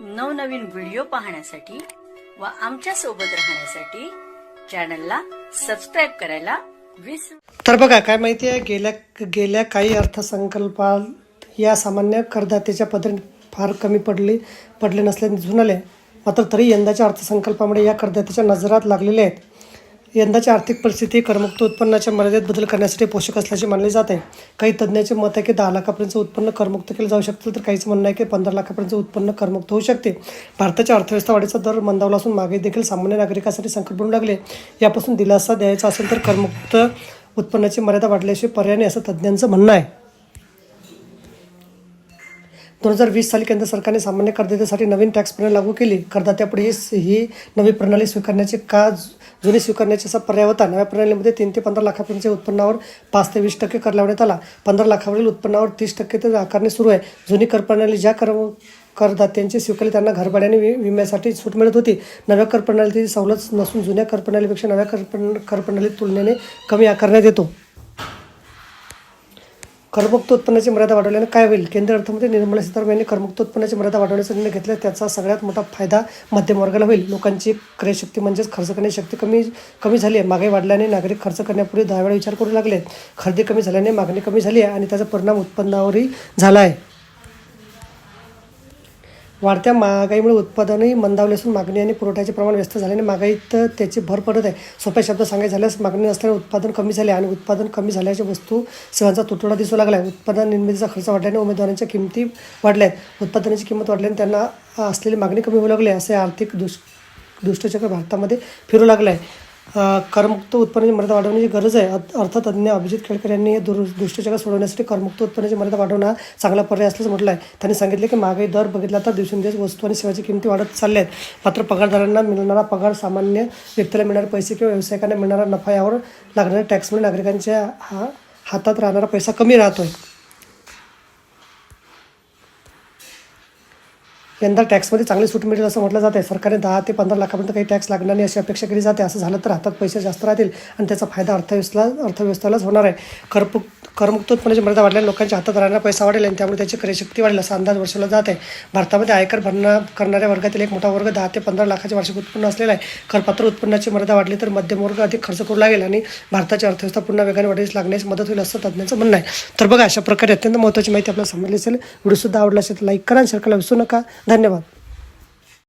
नवनवीन व्हिडिओ पाहण्यासाठी व आमच्यासोबत राहण्यासाठी चॅनलला सबस्क्राईब करायला विसरू तर बघा काय माहिती आहे? गेल्या गेल्या काही अर्थसंकल्पात या सामान्य करदात्याच्या पदरी फार कमी पडली पडले नसल्याने दिसून आले. मात्र तरी यंदाच्या अर्थसंकल्पामुळे या करदात्याच्या नजरात लागलेले आहेत. यंदाची आर्थिक परिस्थिती करमुक्त उत्पन्नाच्या मर्यादेत बदल करण्यासाठी पोषक असल्याचे मानले जात आहे. काही तज्ज्ञांचे मत आहे की दहा लाखापर्यंत उत्पन्न करमुक्त केलं जाऊ शकतं तर काहीच म्हणणं आहे की पंधरा लाखापर्यंत उत्पन्न करमुक्त होऊ शकते. भारताच्या अर्थव्यवस्था वाढीचा दर मंदावला असून मागे देखील सामान्य नागरिकांसाठी संकट बनू लागले. यापासून दिलासा द्यायचा असेल तर करमुक्त उत्पन्नाची मर्यादा वाढल्याशिवाय पर्याय नाही असं तज्ज्ञांचं म्हणणं आहे. दोन हजार वीस साली केंद्र सरकारने सामान्य करदात्यासाठी नवीन टॅक्स प्रणाली लागू केली. करदात्यापुढे ही ही नवी प्रणाली स्वीकारण्याचे का जु- जुनी स्वीकारण्याची असा पर्याय होता. नव्या प्रणालीमध्ये तीन ते पंधरा लाखापर्यंतच्या उत्पन्नावर पाच ते वीस टक्के कर लावण्यात आला. पंधरा लाखावरील उत्पन्नावर तीस टक्के तर आकारणे सुरू आहे. जुनी कर प्रणाली ज्या कर करदात्यांची स्वीकारली त्यांना घरभाड्याने वि विम्यासाठी सूट मिळत होती. नव्या कर प्रणालीची सवलत नसून जुन्या कर प्रणालीपेक्षा नव्या कर प्रण कर तुलनेने कमी आकारण्यात येतो. करमुक्त उत्पन्नाची मर्यादा वाढवल्याने काय होईल? केंद्र अर्थमंत्री निर्मला सीतारामन यांनी करमुक्त उत्पन्नाची मर्यादा वाढवण्याचा निर्णय घेतला. त्याचा सगळ्यात मोठा फायदा मध्यमवर्गाला होईल. लोकांची क्रयशक्ती म्हणजेच खर्च करण्याची शक्ती कमी कमी झाली आहे. मागे वाढल्याने नागरिक खर्च करण्यापूर्वी दहा वेळा विचार करू लागले खरेदी कमी झाल्याने मागणी कमी झाली आहे आणि त्याचा परिणाम उत्पन्नावरही झाला आहे. वाढत्या महागाईमुळे उत्पादनही मंदावले असून मागणी आणि पुरवठ्याचे प्रमाण व्यस्त झाल्याने महागाईत त्याची भर पडत आहे. सोप्या शब्द सांगायचे झाल्यास मागणी नसल्याने उत्पादन कमी झाले आणि उत्पादन कमी झाल्याच्या वस्तू सेवांचा तुटवडा दिसू लागला आहे. उत्पादन निर्मितीचा खर्च वाढल्याने उमेदवारांच्या किमती वाढल्या आहेत. उत्पादनाची किंमत वाढल्याने त्यांना असलेली मागणी कमी होऊ लागली आहे असे आर्थिक दुष दुष्टचक्र भारतामध्ये फिरू लागलं आहे. करमुक्त उत्पन्नाची मर्यादा वाढवण्याची गरज आहे. अर्थ- अर्थतज्ञ अभिजित खेडकर यांनी हे दुर दुष्टचक्र सोडवण्यासाठी करमुक्त उत्पन्नाची मर्यादा वाढवणं हा चांगला पर्याय असल्याचं म्हटलं आहे त्यांनी सांगितले की महागाई दर बघितला तर दिवसेंदिवस वस्तू आणि सेवाची किमती वाढत चालल्या आहेत मात्र पगारदारांना मिळणारा पगार सामान्य व्यक्तीला मिळणारे पैसे किंवा व्यावसायिकांना मिळणारा नफा यावर लागणाऱ्या टॅक्समुळे नागरिकांच्या हा हातात राहणारा पैसा कमी राहतो आहे यंदा टॅक्समध्ये चांगली सूट मिळेल असं म्हटलं जाते सरकारने दहा ते पंधरा लाखापर्यंत काही टॅक्स लागणार नाही अशी अपेक्षा केली जाते. असं झालं तर हातात पैसे जास्त राहतील आणि त्याचा फायदा अर्थव्यवस्था अर्थव्यवस्थेलाच होणार आहे. करपु करमुक्त उत्पन्नाची मर्यादा वाढल्याने लोकांच्या हातात राहणारा पैसा वाढेल आणि त्यामुळे त्याची क्रयशक्ती वाढेल असा अंदाज वर्षवला जात आहे. भारतामध्ये आयकर भरणा करणाऱ्या वर्गातील एक मोठा वर्ग दहा ते पंधरा लाखाचे वार्षिक उत्पन्न असलेला आहे. करपात्र उत्पन्नाची मर्यादा वाढली तर मध्यम वर्ग अधिक खर्च करू लागेल आणि भारताची अर्थव्यवस्था पुन्हा वेगाने वाढीस लागण्यास मदत होईल असं तज्ज्ञांचं म्हणणं आहे. तर बघा अशा प्रकारे अत्यंत महत्त्वाची माहिती आपल्याला समजली असेल. व्हिडिओसुद्धा आवडला असेल तर लाईक करा आणि शेअर करायला विसरू नका. धन्यवाद.